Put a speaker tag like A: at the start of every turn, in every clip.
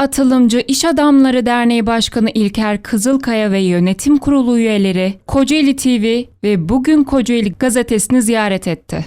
A: Atılımcı İş Adamları Derneği Başkanı İlker Kızılkaya ve yönetim kurulu üyeleri Kocaeli TV ve Bugün Kocaeli gazetesini ziyaret etti.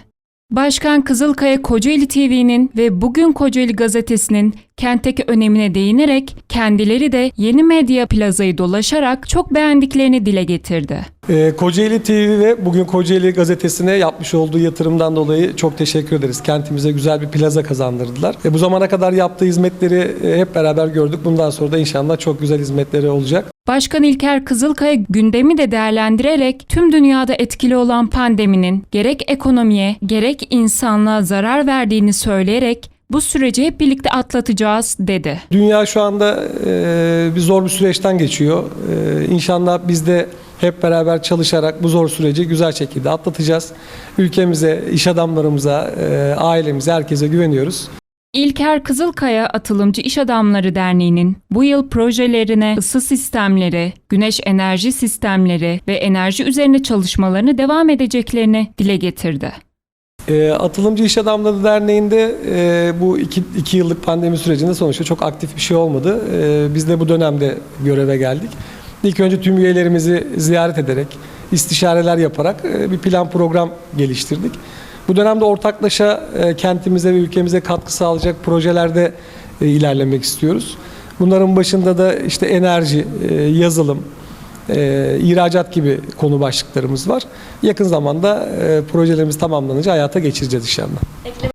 A: Başkan Kızılkaya Kocaeli TV'nin ve Bugün Kocaeli gazetesinin kentteki önemine değinerek kendileri de yeni medya plazayı dolaşarak çok beğendiklerini dile getirdi.
B: Ee, Kocaeli TV ve bugün Kocaeli gazetesine yapmış olduğu yatırımdan dolayı çok teşekkür ederiz. Kentimize güzel bir plaza kazandırdılar. E, bu zamana kadar yaptığı hizmetleri e, hep beraber gördük. Bundan sonra da inşallah çok güzel hizmetleri olacak.
A: Başkan İlker Kızılkaya gündemi de değerlendirerek tüm dünyada etkili olan pandeminin gerek ekonomiye gerek insanlığa zarar verdiğini söyleyerek bu süreci hep birlikte atlatacağız dedi.
B: Dünya şu anda e, bir zor bir süreçten geçiyor. E, inşallah biz de hep beraber çalışarak bu zor süreci güzel şekilde atlatacağız. Ülkemize, iş adamlarımıza, e, ailemize, herkese güveniyoruz.
A: İlker Kızılkaya Atılımcı İş Adamları Derneği'nin bu yıl projelerine ısı sistemleri, güneş enerji sistemleri ve enerji üzerine çalışmalarını devam edeceklerini dile getirdi.
B: E, Atılımcı İş Adamları Derneği'nde e, bu iki, iki yıllık pandemi sürecinde sonuçta çok aktif bir şey olmadı. E, biz de bu dönemde göreve geldik. İlk önce tüm üyelerimizi ziyaret ederek, istişareler yaparak e, bir plan program geliştirdik. Bu dönemde ortaklaşa e, kentimize ve ülkemize katkı sağlayacak projelerde e, ilerlemek istiyoruz. Bunların başında da işte enerji, e, yazılım, ihracat gibi konu başlıklarımız var. Yakın zamanda projelerimiz tamamlanınca hayata geçireceğiz inşallah.